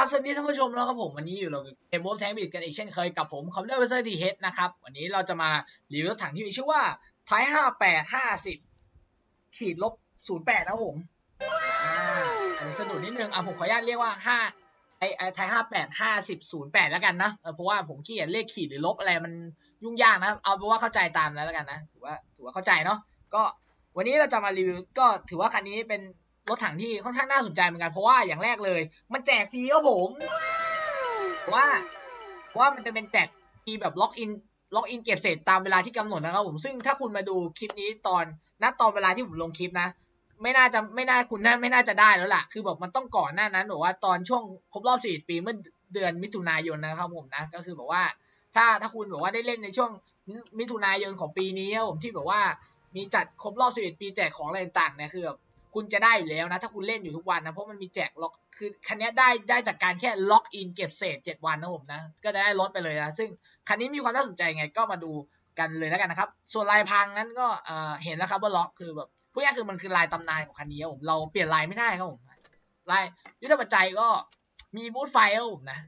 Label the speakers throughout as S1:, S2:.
S1: ราบสวัสดีท่านผู้ชมแล้วครับผมวันนี้อยู่เราเกมโบแทงบิดกันอีกเช่นเคยกับผมคอมเดอร์เวอร์ทีเฮดนะครับวันนี้เราจะมารีวิวรถถังที่มีชื่อว่าไทห้าแปดห้าสิบขีดลบศูนย์แปดนะผมอันนี้สะดุดนิดนึงอะผมขออนุญาตเรียกว่าห้าไอไทห้าแปดห้าสิบศูนย์แปดแล้วกันนะเพราะว่าผมขี้เกียจเลขขีดหรือลบอะไรมันยุ่งยากนะ เอาเป็นว่าเข้าใจตามนั้นแล้วกันนะถือว่าถือว่าเข้าใจเนาะก็วันนี้เราจะมารีวิวก็ถือว่าคันนี้เป็น รถถังที่ค่อนข้างน่าสนใจเหมือนกันเพราะว่าอย่างแรกเลย มันแจกฟรีครับผมว่าว่ามันจะเป็นแจกมีแบบล็อกอินล็อกอินเก็บเศษตามเวลาที่กำหนดนะครับผมซึ่งถ้าคุณมาดูคลิปนี้ตอนณตอนเวลาที่ผมลงคลิปนะ ไม่น่าจะไม่น่าคุณน่าไม่น่าจะได้แล้วล่ะ คือแบบมันต้องก่อนหน้านั้นบอกว่าตอนช่วงครบรอบสี่ปีเมื่อเดือนมิถุนายนนะครับผมนะ ก็คือบอกว่า ถ้าถ้าคุณบอกว่าได้เล่นในช่วงมิถุนายนของปีนี้ครับผมที่แบบว่ามีจัดครบรอบ11ปีแจกของอะไรต่างๆเนี่ยคือแบบ คุณจะได้อยู่แล้วนะ ถ้าคุณเล่นอยู่ทุกวันนะเพราะมันมีแจกล็อกคือคันนี้ได้ได้จากการแค่ล็อกอินเก็บเศษ 7 วันนะผมนะ ก็จะได้ลดไปเลยนะซึ่งคันนี้มีความน่าสนใจไงก็มาดูกันเลยแล้วกันนะครับ ส่วนลายพังนั้นก็เอ่อเห็นแล้วครับว่าล็อกคือแบบพูดง่ายๆคือมันคือลายตำนานของคันนี้ผมเราเปลี่ยนลายไม่ได้ครับผมลายยุทธปัจจัยก็มีบูทไฟครับผมนะ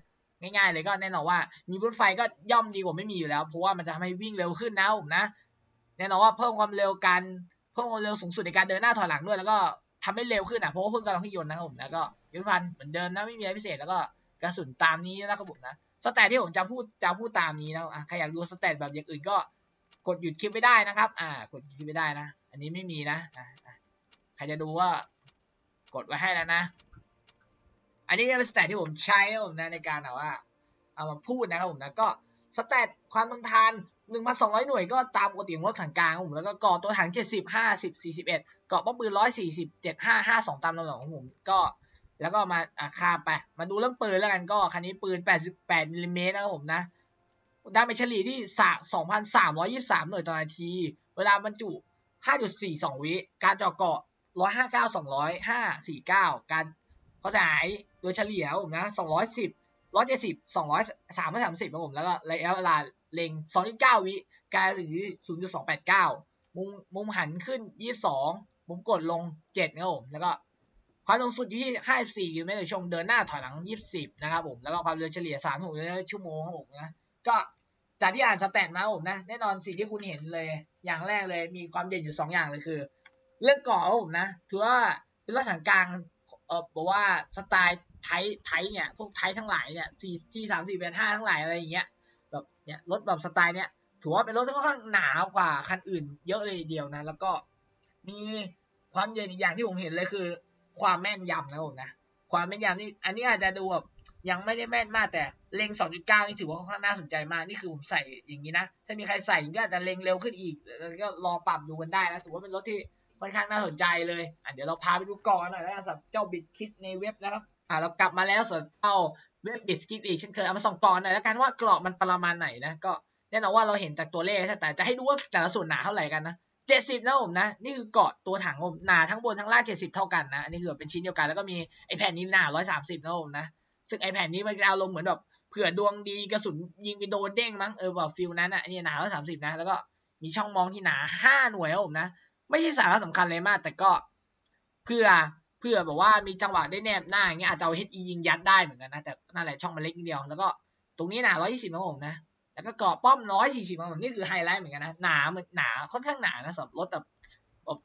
S1: ง่ายๆเลยก็แน่นอนว่ามีบูทไฟก็ย่อมดีกว่าไม่มีอยู่แล้ว เพราะว่ามันจะทำให้วิ่งเร็วขึ้นนะผมนะแน่นอนว่าเพิ่มความเร็วการ เพิ่มความเร็วสูงสุดในการเดินหน้าถอยหลังด้วย แล้วก็ทำให้เร็วขึ้นอะเพราะว่าเพิ่มกำลังเครื่องยนต์นะครับผมแล้วก็ยุทธภัณฑ์เหมือนเดิมนะไม่มีอะไรพิเศษแล้วก็กระสุนตามนี้นะครับผมนะสแตทที่ผมจะพูดจะพูดตามนี้นะใครอยากดูสแตทแบบอย่างอื่นก็กดหยุดคลิปไม่ได้นะครับ อ่ากดหยุดคลิปไม่ได้นะ อันนี้ไม่มีนะอะอะใครจะดูว่ากดไว้ให้แล้วนะ อันนี้เป็นสแตทที่ผมใช้นะผมนะในการแบบว่า เอามาพูดนะครับผมนะก็ สแตทความทนทานหนึ่งพันสองร้อยหน่วยก็ตามปกติของรถถังกลางของผมแล้วก็เกาะตัวถังเจ็ดสิบห้าสิบสี่สิบเอ็ดเกาะป้อมปืนร้อยสี่สิบเจ็ดห้าห้าสองตามลำดับของผมก็ แล้วก็มาอ่าคาไป มาดูเรื่องปืนแล้วกันก็คันนี้ปืนแปดสิบแปดมิลลิเมตรนะครับผมนะดาเมจเฉลี่ยที่สองพันสามร้อยยี่สิบสามหน่วยต่อนาที เวลาบรรจุห้าจุดสี่สองวิการเจาะเกาะร้อยห้าเก้าสองร้อยห้าสี่เก้าการขยายโดยเฉลี่ยผมนะสองร้อยสิบ ร้อยเจ็ดสิบสองร้อยสามร้อยสามสิบครับผม แล้วก็ระยะเวลาเล็งสองจุดเก้าวิการหรือศูนย์จุดสองแปดเก้ามุมมุมหันขึ้นยี่สิบสองมุมกดลงเจ็ดครับผม แล้วก็ความลงสุดอยู่ที่ห้าสิบสี่กิโลเมตรต่อชั่วโมงเดินหน้าถอยหลังยี่สิบนะครับผม แล้วก็ความเร็วเฉลี่ยสามถึงชั่วโมงครับผมนะ ก็จากที่อ่านสแตทมาผมนะ แน่นอนสิ่งที่คุณเห็นเลย อย่างแรกเลยมีความเด่นอยู่สองอย่างเลยคือ เรื่องเกาะผมนะ คือว่าเป็นรถถังกลางเออบอกว่าสไตล์ ไทไทเนี่ยพวกไททั้งหลายเนี่ยสี่ที่สามสี่เป็นห้าทั้งหลายอะไรอย่างเงี้ยแบบเนี่ยรถแบบสไตล์เนี่ยถือว่าเป็นรถที่ค่อนข้างหนากว่าคันอื่น เยอะเลยเดียวนะ แล้วก็มีความเด่นอีกอย่างที่ผมเห็นเลยคือ ความแม่นยำนะผมนะความแม่นยำนี่อันนี้อาจจะดูแบบยังไม่ได้แม่นมากแต่เล็ง 2.9 นี่ถือว่าค่อนข้างน่าสนใจมาก นี่คือผมใส่อย่างนี้นะ ถ้ามีใครใส่ก็อาจจะเล็งเร็วขึ้นอีก แล้วก็ลองปรับดูกันได้นะ ถือว่าเป็นรถที่ค่อนข้างน่าสนใจเลย อะเดี๋ยวเราพาไปดูก่อนหน่อยแล้วกันสำหรับเจ้าบิดคิดในเว็บนะครับ อะเรากลับมาแล้วส่วนเจ้าเว็บบิดคิดอีกเช่นเคยเอามาส่องก่อนหน่อยแล้วกันว่ากรอบมันประมาณไหนนะก็แน่นอนว่าเราเห็นจากตัวเลขใช่แต่จะให้ดูว่าแต่ละส่วนหนาเท่าไหร่กันนะเจ็ดสิบนะผมนะนี่คือเกาะตัวถังผมหนาทั้งบนทั้งล่างเจ็ดสิบเท่ากันนะอันนี้คือเป็นชิ้นเดียวกันแล้วก็มีไอแผ่นนี้หนาร้อยสามสิบนะผมนะซึ่งไอแผ่นนี้มันอารมณ์เหมือนแบบเผื่อดวงดีกระสุนยิงไปโดนเด้งมั้งเออแบบฟิลนั้นอะนนี้หนาร้อยสามสิบนะแล้วก็มีช่องมองที่หนาห้าหน่วยครับผมนะ ไม่ใช่สาระสำคัญเลยมาก แต่ก็เพื่อ เพื่อแบบว่ามีจังหวะได้แนบหน้าอย่างเงี้ยอาจจะเอาเฮดอียิงยัดได้เหมือนกันนะแต่นั่นแหละช่องมันเล็กนิดเดียวแล้วก็ตรงนี้หนาร้อยยี่สิบนะผมนะแล้วก็เกาะป้อมร้อยสี่สิบผมนี่คือไฮไลท์เหมือนกันนะหนาเหมือนหนาค่อนข้างหนานะสำหรับรถแบบแบบ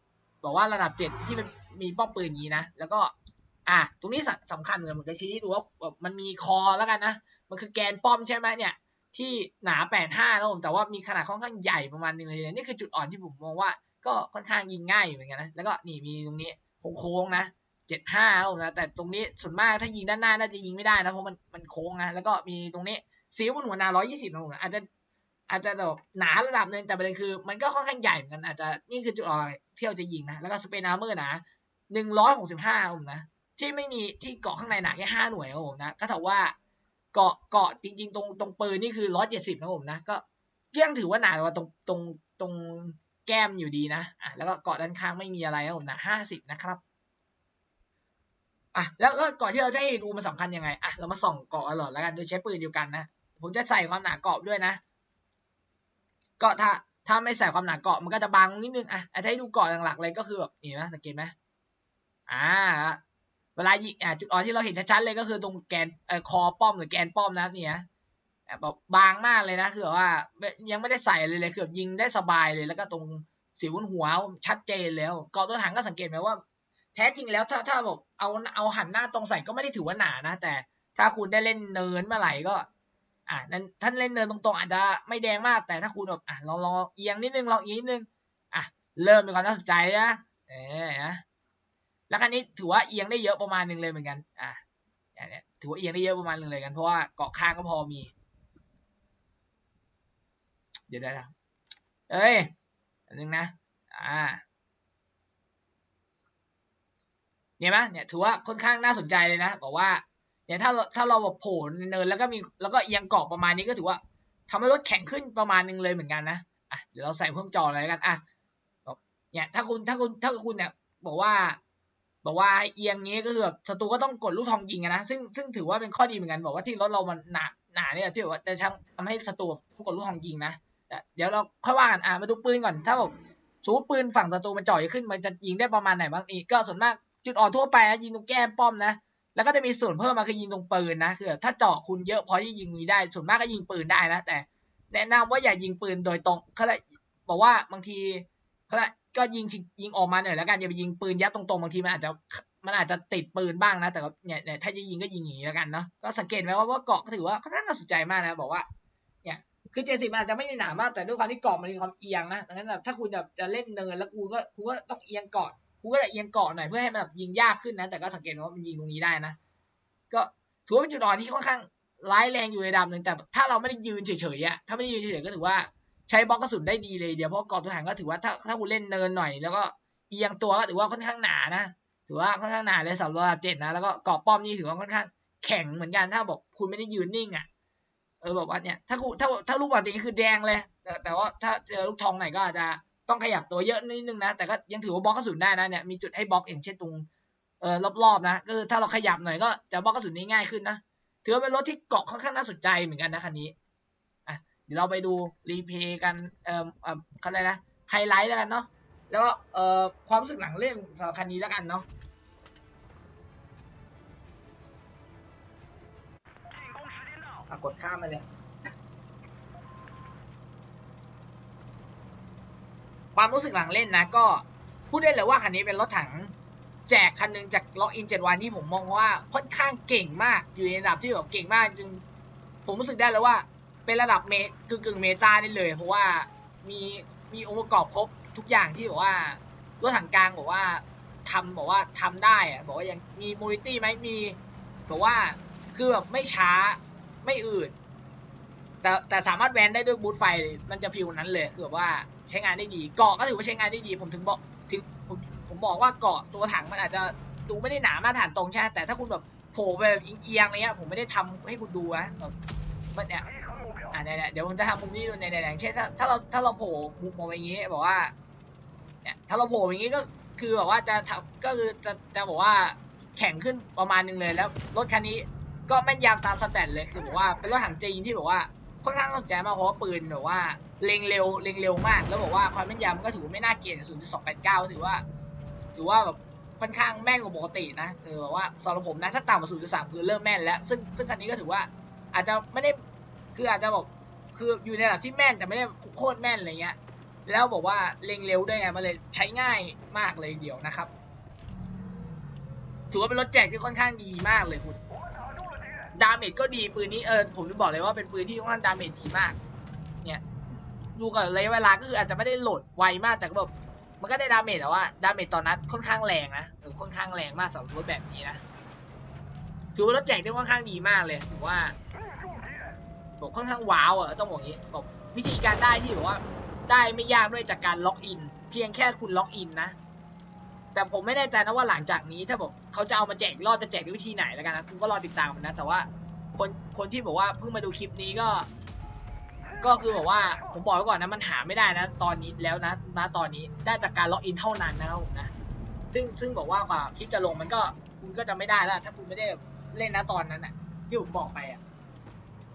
S1: บอกว่าระดับเจ็ดที่มันมีป้อมปืนอย่างนี้นะแล้วก็อะตรงนี้สสำคัญเลยผมจะชี้ให้ดูว่ามันมีคอแล้วกันนะ มันคือแกนป้อมใช่ไหมเนี่ย ที่หนาแปดห้าแล้วผมแต่ว่ามีขนาดค่อนข้างใหญ่ประมาณนึงเลยนี่คือจุดอ่อนที่ผมมองว่า ก็ค่อนข้างยิงง่ายอยู่เหมือนกันนะแล้วก็นี่มีตรงนี้โค้งๆนะ เจ็ดห้าแล้วนะแต่ตรงนี้ส่วนมากถ้ายิงด้านหน้าน่าจะยิงไม่ได้นะเพราะมันมันโค้งนะแล้วก็มีตรงนี้ซีลบนหัวนาร้อยยี่สิบนะผมนะอาจจะอาจจะแบบหนาระดับหนึ่งแต่ประเด็นคือ มันก็ค่อนข้างใหญ่เหมือนกันอาจจะนี่คือจุดอ่อนที่เราจะยิงนะแล้วก็สเปนอาร์เมอร์นะหนึ่งร้อยหกสิบห้าผมนะที่ไม่มีที่เกาะข้างในหนาแค่ห้าหน่วยครับผมนะก็ถือว่าเกาะเกาะจริง ๆ ตรงตรงปืนนี่คือร้อยเจ็ดสิบนะผมนะก็ยังถือว่าหนากว่าตรงตรงตรงแก้มอยู่ดีนะอะแล้วก็เกาะด้านข้างไม่มีอะไรนะผมนะห้าสิบนะครับ อะแล้วก็เกาะที่เราจะให้ดูมันสำคัญยังไงอะเรามาส่องเกาะกันหรอดแล้วกันโดยใช้ปืนเดียวกันนะผมจะใส่ความหนาเกาะด้วยนะกาะถ้าถ้าไม่ใส่ความหนาเกาะมันก็จะบางนิดนึงอะอาให้ดูเกาะหลักๆเลยก็คือแบบนี่นะสังเกตไหมอ่าเวลายิงอ่าจุดอ่อนที่เราเห็นชัดๆเลยก็คือตรงแกนเอ่อคอป้อมหรือแกนป้อมนะเนี่ยแบบบางมากเลยนะคือแบบว่ายังไม่ได้ใส่เลยเลยคือแบบยิงได้สบายเลยแล้วก็ตรงสิวบนหัวชัดเจนแล้วเกาะตัวถังก็สังเกตไหมว่า แท้จริงแล้วถ้าถ้าแบบเอาเอาหันหน้าตรงใส่ก็ไม่ได้ถือว่าหนานะ แต่ถ้าคุณได้เล่นเนินเมื่อไหร่ก็ อ่านั้นท่านเล่นเนินตรงๆ อาจจะไม่แดงมาก แต่ถ้าคุณแบบอะลองลองเอียงนิดนึงลองเอียงนิดนึงอะเริ่มมีความน่าสนใจนะเออนะแล้วคันนี้ถือว่าเอียงได้เยอะประมาณหนึ่งเลยเหมือนกัน อะเนี่ยเนี่ยถือว่าเอียงได้เยอะประมาณหนึ่งเลยกันเพราะว่าเกาะข้างก็พอมี เดี๋ยวได้แล้วเอ้ยอันนึงนะ อ่า เนี่ยไหมเนี่ยถือว่าค่อนข้างน่าสนใจเลยนะบอกว่าเนี่ยถ้าเราถ้าเราแบบโผล่เนินแล้วก็มีแล้วก็เอียงเกาะประมาณนี้ก็ถือว่าทำให้รถแข็งขึ้นประมาณนึงเลยเหมือนกันนะอะเดี๋ยวเราใส่เพิ่มจอเลยกันอะเนี่ยถ้าคุณถ้าคุณถ้าคุณเนี่ยบอกว่า บอกว่าเอียงงี้ก็คือแบบศัตรูก็ต้องกดลูกทองยิงนะซึ่งซึ่งถือว่าเป็นข้อดีเหมือนกันบอกว่าที่รถเรามันหนาหนาเนี่ยที่แบบว่าจะช่างทำให้ศัตรูต้องกดลูกทองยิงนะเดี๋ยวเราค่อยว่ากันอะมาดูปืนก่อนถ้าแบบสมมติปืนฝั่งศัตรูมันจ่อยขึ้นมันจะยิงได้ประมาณไหนบ้างอีกก็ส่วนมาก จุดอ่อนทั่วไปนะยิงตรงแก้มป้อมนะ แล้วก็จะมีส่วนเพิ่มมาคือยิงตรงปืนนะคือถ้าเจาะคุณเยอะพอที่ยิงนี้ได้ ส่วนมากก็ยิงปืนได้นะ แต่ แนะนำว่าอย่ายิงปืนโดยตรงเขาเลยบอกว่าบางทีเขาเลยก็ยิงยิงออกมาหน่อยแล้วกันอย่าไปยิงปืนยัดตรงๆบางทีมันอาจจะมันอาจจะติดปืนบ้างนะ แต่ก็เนี่ยถ้าจะยิงก็ยิงอย่างนี้แล้วกันเนาะก็สังเกตไหมว่าว่าเกาะก็ถือว่าค่อนข้างน่าสนใจมากนะบอกว่าเนี่ยคือเจสิบอาจจะไม่ได้หนามากแต่ด้วยความที่เกาะมันมีความเอียงนะดังนั้นถ้าคุณจะจะเล่นเนินแล้วคุณก็คุณก็ต้องเอียงเกาะ กูก็จะเอียงเกาะหน่อยเพื่อให้มันแบบยิงยากขึ้นนะ แต่ก็สังเกตว่ามันยิงตรงนี้ได้นะ ก็ถือว่าเป็นจุดอ่อนที่ค่อนข้างร้ายแรงอยู่ในดับหนึ่งแต่ ถ้าเราไม่ได้ยืนเฉยๆอะถ้าไม่ได้ยืนเฉยๆก็ถือว่าใช้บล็อกกระสุนได้ดีเลยเดียวเพราะเกาะตัวถังก็ถือว่าถ้าถ้าคุณเล่นเนินหน่อย แล้วก็เอียงตัวก็ถือว่าค่อนข้างหนานะถือว่าค่อนข้างหนาเลยสำหรับเจ็ดนะแล้วก็เกาะป้อมนี่ถือว่าค่อนข้างแข็งเหมือนกันถ้าบอกคุณไม่ได้ยืนนิ่งอะเออบอกว่าเนี่ยถ้าคุณถ้าถ้าลูกบอลนี้คือแดงเลย แต่แต่ว่าถ้าเจอลูกทองหนก็อาจจะ ต้องขยับตัวเยอะนิดนึงนะ แต่ก็ยังถือว่าบล็อกกระสุนได้นะเนี่ยมีจุดให้บล็อกอย่างเช่นตรงเอ่อรอบๆนะก็คือถ้าเราขยับหน่อยก็จะบล็อกกระสุนได้ง่ายขึ้นนะถือว่าเป็นรถที่เกาะค่อนข้างน่าสนใจเหมือนกันนะคันนี้อะเดี๋ยวเราไปดูรีเพย์กันเอ่อเอ่อเขาเรียกนะไฮไลท์แล้วกันเนาะแล้วก็เอ่อความรู้สึกหลังเล่นสำหรับคันนี้แล้วกันเนาะอะกดข้ามไปเลย ความรู้สึกหลังเล่นนะก็พูดได้เลยว่าคันนี้เป็นรถถังแจกคันหนึงจากล็อกอินเจ็ดวันที่ผมมองว่าค่อนข้างเก่งมากอยู่ในระดับที่แบบเก่งมากจนผมรู้สึกได้เลยว่า เป็นระดับเมกึ่งกึ่งเมตาได้เลย เพราะว่ามีมีองค์ประกอบครบทุกอย่างที่บอกว่ารถถังกลางบอกว่าทำบอกว่าทำได้อะบอกว่ายังมีมูลิตี้ไหมมีบอกว่าคือแบบไม่ช้าไม่อืดแต่แต่สามารถแวนได้ด้วยบูทไฟมันจะฟิลนั้นเลยคือแบบว่า ใช้งานได้ดี เกาะก็ถือว่าใช้งานได้ดี ผมถึงบอกถึงผมผมบอกว่าเกาะตัวถังมันอาจจะดูไม่ได้หนามาตรฐานตรงใช่ไหมแต่ถ้าคุณแบบโผล่ไปแบบเอียงๆอะไรเงี้ยผมไม่ได้ทำให้คุณดูนะแบบมันเนี่ยอ่าเนี่ยเดี๋ยวผมจะทำมุมนี้ดูในในอย่างเช่นถ้าถ้าเราถ้าเราโผล่มุมมองอย่างงี้บอกว่าเนี่ยถ้าเราโผล่อย่างงี้ก็คือแบบว่าจะทำก็คือจะจะบอกว่าแข็งขึ้นประมาณนึงเลยแล้วรถคันนี้ก็แม่นยำตามสแตทเลยคือบอกว่าเป็นรถถังจีนที่บอกว่า ค่อนข้างสนใจมากเพราะว่าปืนแบบว่าเล็งเร็วเล็งเร็วมาก แล้วบอกว่าความแม่นยำก็ถือว่าไม่น่าเกลียด0.289ถือว่า ถือว่าแบบค่อนข้างแม่นกว่าปกตินะเออแบบว่าสำหรับผมนะถ้าต่ำกว่า0.3คือเริ่มแม่นแล้ว ซึ่งซึ่งคันนี้ก็ถือว่าอาจจะไม่ได้คืออาจจะบอกคืออยู่ในระดับที่แม่นแต่ไม่ได้โคตรแม่นอะไรเงี้ย แล้วบอกว่าเล็งเร็วด้วยไงมันเลยใช้ง่ายมากเลยเดียวนะครับถือว่าเป็นรถแจกที่ค่อนข้างดีมากเลยคุณ ดาเมจก็ดีปืนนี้เออผมจะบอกเลยว่าเป็นปืนที่ค่อนข้างดาเมจดีมาก เนี่ยดูกับระยะเวลาก็คืออาจจะไม่ได้โหลดไวมากแต่ก็แบบมันก็ได้ดาเมจแต่ว่าดาเมจตอนนั้นค่อนข้างแรงนะเออค่อนข้างแรงมากสำหรับรถแบบนี้นะถือว่ารถแจกที่ค่อนข้างดีมากเลยถือว่าบอกค่อนข้างว้าวอะต้องบอกอย่างนี้บอกวิธีการได้ที่แบบว่า ได้ไม่ยากด้วยจากการล็อกอิน เพียงแค่คุณล็อกอินนะ แต่ผมไม่แน่ใจนะว่าหลังจากนี้ถ้าบอกเขาจะเอามาแจกอีกรอบจะแจกด้วยวิธีไหนแล้วกันนะคุณก็รอติดตามกันนะ แต่ว่าคนคนที่บอกว่าเพิ่งมาดูคลิปนี้ก็ ก็คือบอกว่าผมบอกไว้ก่อนนะมันหาไม่ได้นะ ตอนนี้แล้วนะณตอนนี้ได้จากการล็อกอินเท่านั้นนะครับผมนะซึ่งซึ่งบอกว่ากว่าคลิปจะลงมันก็คุณก็จะไม่ได้แล้ว ถ้าคุณไม่ได้เล่นนะตอนนั้นน่ะที่ผมบอกไปอะ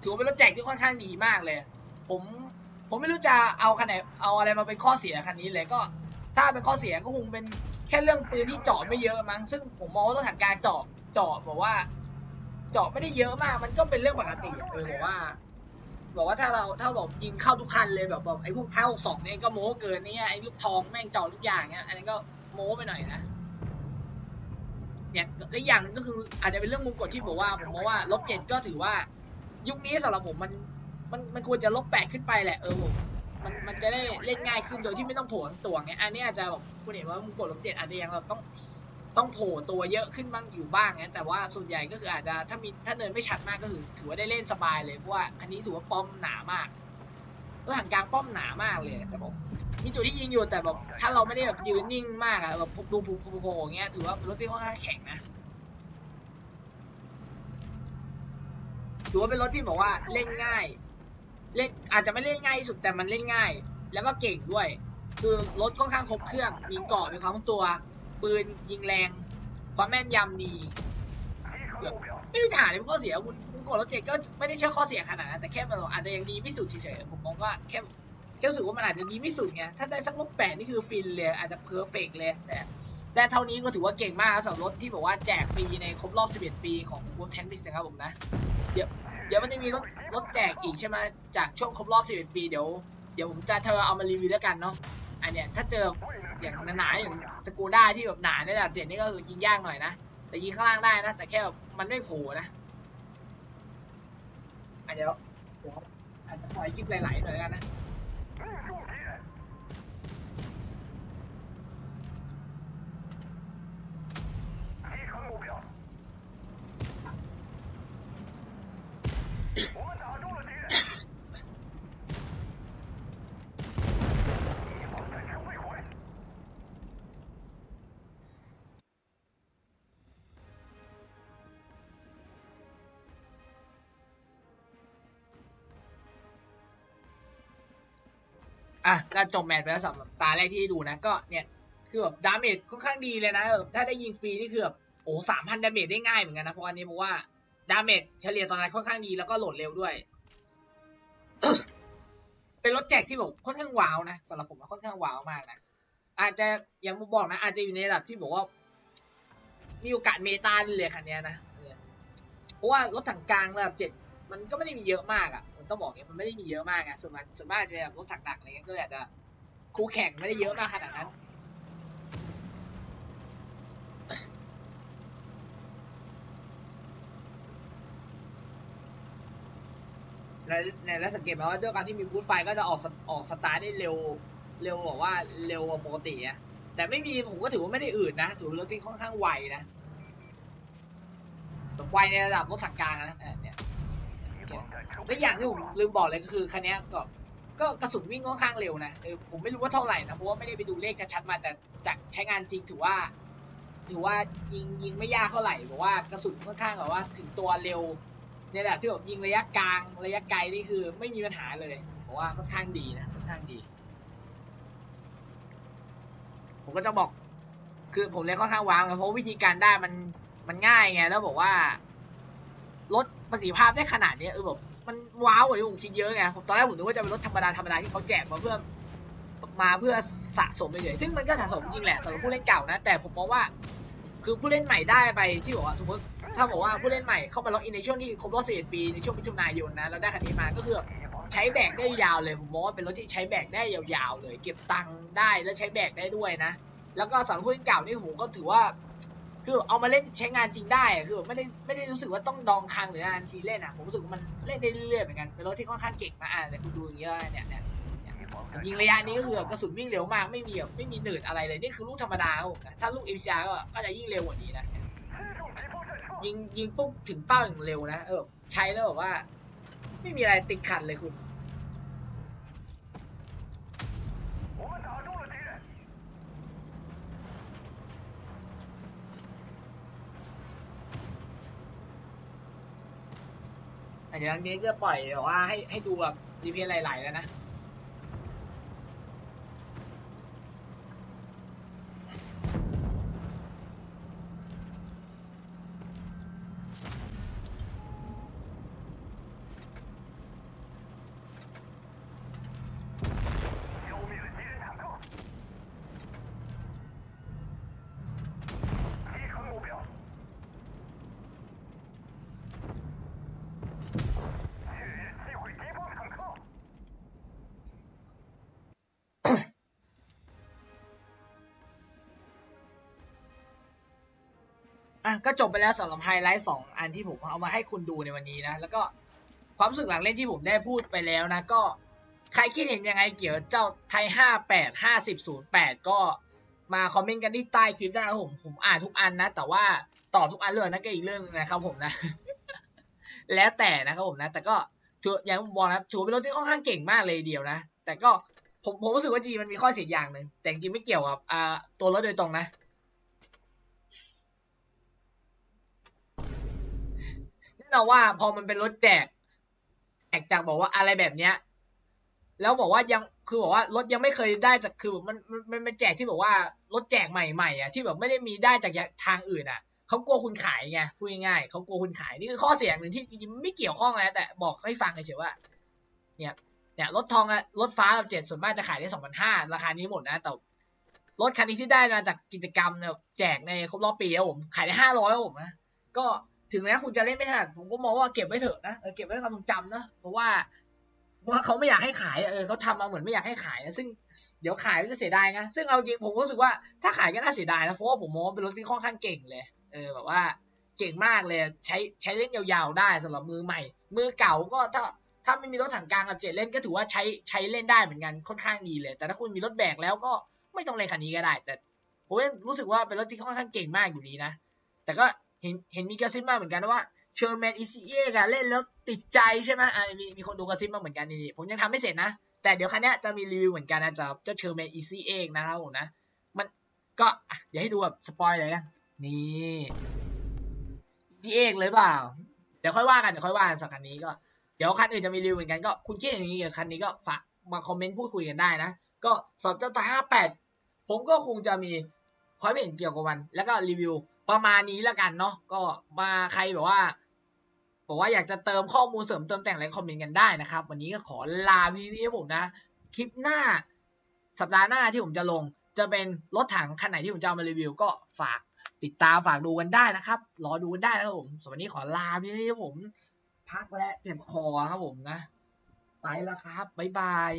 S1: ถือว่าเป็นรถแจกที่ค่อนข้างดีมากเลย ผมผมไม่รู้จะเอาคันไหนเอาอะไรมาเป็นข้อเสียคันนี้เลยก็ ถ้าเป็นข้อเสียก็คงเป็นแค่เรื่องปืนที่เจาะไม่เยอะมั้งซึ่งผมมองว่ารถถังการเจาะเจาะบอกว่า เจาะไม่ได้เยอะมาก มันก็เป็นเรื่องปกติเออบอกว่า บอกว่าถ้าเราถ้าบอกยิงเข้าทุกคันเลยแบบแบบไอ้พวกเท้าสองเนี่ยก็โม้เกินเนี่ยไอ้ลูกทองแม่งเจาะทุกอย่างเนี่ยอันนี้ก็โม้ไปหน่อยนะอย่างและอย่างหนึงก็คืออาจจะเป็นเรื่องมุมกดที่บอกว่าผมมองว่าลบเจ็ดก็ถือว่า ยุคนี้สำหรับผมมันมันมันควรจะลบแปดขึ้นไปแหละเออผม มันมันจะได้เล่นง่ายขึ้นโดยที่ไม่ต้องโผล่ทั้งตัวไงอันนี้อาจจะแบบคุณเห็นว่ามุมกดลบเจ็ดอาจจะยังแบบต้องต้องโผล่ตัวเยอะขึ้นบ้างอยู่บ้างนะแต่ว่าส่วนใหญ่ก็คืออาจจะถ้ามีถ้าเนินไม่ชัดมากก็คือถือว่าได้เล่นสบายเลยเพราะว่าคันนี้ถือว่าป้อมหนามากรถถังกลางป้อมหนามากเลยแต่ผมมีจุดที่ยิงอยู่แต่แบบถ้าเราไม่ได้แบบยืนนิ่งมากอะแบบดูผูผูโผล่อย่างเงี้ยถือว่าเป็นรถที่ค่อนข้างแข็งนะถือว่าเป็นรถที่บอกว่าเล่นง่าย เล่นอาจจะไม่เล่นง่ายที่สุดแต่มันเล่นง่าย แล้วก็เก่งด้วย คือรถค่อนข้างครบเครื่อง มีเกาะมีความคล่องตัว ปืนยิงแรง ความแม่นยำดีไม่รู้ถามเลยข้อเสียคุณคุณกดรถเจ็ดก็ไม่ได้เชื่อข้อเสียขนาดนั้นแต่แค่มันอาจจะยังดีไม่สุดเฉยๆผมมองว่าแค่แค่รู้สึกว่ามันอาจจะดีไม่สุดไงถ้าได้สักลบแปดนี่คือฟินเลยอาจจะเพอร์เฟกเลยแต่ได้เท่านี้ก็ถือว่าเก่งมากสำหรับรถที่บอกว่าแจกฟรีในครบรอบ 11 ปีของ World Tank Mix นะครับผมนะเดี๋ยว ดี๋ยวมันจะมีรถรถแจกอีกใช่ไหมจากช่วงครบรอบ 11 ปีเดี๋ยวเดี๋ยวผมจะเธอเอามารีวิวแล้วกันเนาะอันเนี้ยถ้าเจออย่างหนาๆอย่างสกูด้าที่แบบหนาเนี่ยแหละเด็ดนี่ก็คือยิงยากหน่อยนะแต่ยิงข้างล่างได้นะ แต่แค่แบบมันไม่โผล่นะอันเดี๋ยวอาจจะปล่อยคลิปไหลๆหน่อยแล้วกันนะ อะก็จบแมตช์ไปแล้วสำหรับตาแรกที่ดูนะ ก็เนี่ยคือแบบดาเมจค่อนข้างดีเลยนะถ้าได้ยิงฟรีนี่คือแบบโอ้สามพันดาเมจได้ง่ายเหมือนกันนะเพราะอันนี้เพราะว่าดาเมจเฉลี่ยตอนนั้นค่อนข้างดีแล้วก็โหลดเร็วด้วย เป็นรถแจกที่แบบค่อนข้างว้าวนะสำหรับผมค่อนข้างว้าวมากนะอาจจะอย่างผมบอกนะ อาจจะอยู่ในระดับที่บอกว่า มีโอกาสเมตาเลยคันนี้นะเพราะว่ารถถังกลางระดับเจ็ดมันก็ไม่ได้มีเยอะมากอะ ต้องบอกอย่างนี้มันไม่ได้มีเยอะมากอะส่วนมากส่วนมากจะแบบรถถังหนักอะไรเงี้ยก็เลยอาจจะคู่แข่งไม่ได้เยอะมากขนาดนั้นในในแล้วสังเกตไหมว่าด้วยการที่มีบูทไฟก็จะออกสออกสตาร์ทได้เร็ว เร็วบอกว่าเร็วกว่าปกติอะแต่ไม่มีผมก็ถือว่าไม่ได้อืดนะถือว่ารถที่ค่อนข้างไวนะแบบไวในระดับรถถังกลางนะ เนี่ยและอย่างที่ผมลืมบอกเลยก็คือคันนี้ก็ก็กระสุนวิ่งค่อนข้างเร็วนะเออผมไม่รู้ว่าเท่าไหร่นะเพราะว่าไม่ได้ไปดูเลขชัดๆมาแต่จากใช้งานจริงถือว่า ถือว่ายิงยิงไม่ยากเท่าไหร่บอกว่ากระสุนค่อนข้างแบบว่าถึงตัวเร็วเนี่ยแหละที่แบบยิงระยะกลางระยะไกลนี่คือไม่มีปัญหาเลยเพราะว่าค่อนข้างดีนะค่อนข้างดี ผมก็จะบอก คือผมเลยค่อนข้างวางนะเพราะวิธีการได้มันมันง่ายไงแล้วบอกว่า ประสิทธิภาพได้ขนาดนี้เออแบบมันว้าวกว่าที่ผมคิดเยอะไงผมตอนแรกผมนึกว่าจะเป็นรถธรรมดาธรรมดาที่เขาแจกมาเพื่อมาเพื่อสะสมไปเฉยซึ่งมันก็สะสมจริงแหละสำหรับผู้เล่นเก่านะ แต่ผมมองว่า คือผู้เล่นใหม่ได้ไปที่บอกว่าสมมติถ้าบอกว่าผู้เล่นใหม่เข้ามาล็อกอินในช่วงที่ครบรอบ11ปีในช่วงมิถุนายนนะแล้วได้คันนี้มาก็คือใช้แบกได้ยาวเลยผมมองว่าเป็นรถที่ใช้แบกได้ยาวๆเลย เก็บตังค์ได้แล้วใช้แบกได้ด้วยนะ แล้วก็สำหรับผู้เล่นเก่านี่ผมก็ถือว่า คือเอามาเล่นใช้งานจริงได้อะคือไม่ได้ไม่ได้รู้สึกว่าต้องดองคังหรือนานทีเล่นอะผมรู้สึกว่ามันเล่นได้เรื่อยๆเหมือนกันเป็นรถที่ค่อนข้างเก่งนะอะเดี๋ยวคุณดูอย่างเงี้ยเนี่ยเนี่ยยิงระยะนี้ก็คือกระสุนวิ่งเร็วมากไม่มีแบบไม่มีหนืดอะไรเลยนี่คือลูกธรรมดาครับผมนะถ้าลูกเอ็มซีอาร์ก็ก็จะยิ่งเร็วกว่านี้นะยิงยิงปุ๊บถึงเป้าอย่างเร็วนะเออใช้แล้วแบบว่า ไม่มีอะไรติดขัดเลยคุณ อันเดี๋ยวอันนี้จะปล่อยแบบว่าให้ให้ดูแบบรีเพลย์หลายๆแล้วนะะก็จบไปแล้วสำหรับไฮไลท์สองอันที่ผมเอามาให้คุณดูในวันนี้นะ แล้วก็ความรู้สึกหลังเล่นที่ผมได้พูดไปแล้วนะ ก็ใครคิดเห็นยังไงเกี่ยวกับเจ้าไทยห้าแปดห้าสิบศูนย์แปดก็มาคอมเมนต์กันที่ใต้คลิปได้นะผมผมอ่านทุกอันนะ แต่ว่าตอบทุกอันเลยนะก็อีกเรื่องนึงนะครับผมนะ แล้วแต่นะครับผมนะ แต่ก็ถืออย่างบอกนะถือเป็นรถที่ค่อนข้างเก่งมากเลยเดียวนะแต่ก็ผมผมรู้สึกว่าจริงมันมีข้อเสียอย่างหนึ่งแต่จริงไม่เกี่ยวกับอ่าตัวรถโดยตรงนะ แน่นอนว่าพอมันเป็นรถแจกแจกจากบอกว่าอะไรแบบเนี้ย แล้วบอกว่ายังคือบอกว่ารถยังไม่เคยได้จากคือมันมันมันแจกที่บอกว่ารถแจกใหม่ๆอะที่แบบไม่ได้มีได้จากทางอื่นอะเขากลัวคุณขายไงพูดง่ายๆเขากลัวคุณขายนี่คือข้อเสียอย่างหนึ่งที่จริงๆไม่เกี่ยวข้องนะแต่บอกให้ฟังเฉยๆว่า เนี่ยเนี่ยรถทองอะรถฟ้ากับเจ็ดส่วนมากจะขายได้สองพันห้าราคานี้หมดนะแต่รถคันนี้ที่ได้มาจากกิจกรรมเนี่ยแจกในครบรอบปีครับผมขายได้ห้าร้อยครับผมนะก็ ถึงแม้คุณจะเล่นไม่ถนัดผมก็มองว่าเก็บไว้เถอะนะเเก็บไว้ความทรงจำนะเพราะว่าว่าเขาไม่อยากให้ขายเออเขาทำมาเหมือนไม่อยากให้ขายนะซึ่งเดี๋ยวขายแล้วจะเสียดายนะซึ่งเอาจริงผมก็รู้สึกว่าถ้าขายก็น่าเสียดายนะเพราะว่าผมมองเป็นรถที่ค่อนข้างเก่งเลย เออแบบว่าเก่งมากเลยใช้ใช้เล่นยาวๆได้สำหรับมือใหม่ มือเก่าก็ถ้าถ้าไม่มีรถถังกลางกับเจ็ดเล่นก็ถือว่าใช้ใช้เล่นได้เหมือนกันค่อนข้างดีเลย แต่ถ้าคุณมีรถแบกแล้วก็ไม่ต้องเล่นคันนี้ก็ได้ แต่ผมรู้สึกว่าเป็นรถที่ค่อนข้างเก่งมากอยู่ดีนะแต่ก็ เห็นเห็นมีกระซิบมาเหมือนกันว่าเชอร์แมนอีซีเอกอะเล่นแล้วติดใจใช่ไหมอ่ามีมีคนดูกระซิบมาเหมือนกันนี่ผมยังทำไม่เสร็จนะ แต่เดี๋ยวคันเนี้จะมีรีวิวเหมือนกันนะจะเจ้าเชอร์แมนอีซีเอกนะครับผมนะ มันก็อย่าให้ดูแบบสปอยเลยกันนี่อีซีเอกเลยเปล่า เดี๋ยวค่อยว่ากันเดี๋ยวค่อยว่ากันสักคันนี้ก็เดี๋ยวคันอื่นจะมีรีวิวเหมือนกันก็คุณคิดอย่างนี้กับคันนี้ก็ฝากมาคอมเมนต์พูดคุยกันได้นะ ก็สำหรับเจ้าตาห้าแปดผมก็คงจะมีความเห็นเกี่ยวกับมัน แล้วก็รีวิว ประมาณนี้แล้วกันเนาะก็มาใครแบบว่าบอกว่าอยากจะเติมข้อมูลเสริมเติมแต่งอะไรคอมเมนต์กันได้นะครับ วันนี้ก็ขอลาพี่พี่ผมนะ คลิปหน้า สัปดาห์หน้าที่ผมจะลง จะเป็นรถถังคันไหนที่ผมจะเอามารีวิว ก็ฝากติดตามฝากดูกันได้นะครับ รอดูกันได้นะครับผมสำหรับวันนี้ขอลาพี่พี่ผม พักและเจ็บคอครับผมนะ ไปแล้วครับบ๊ายบาย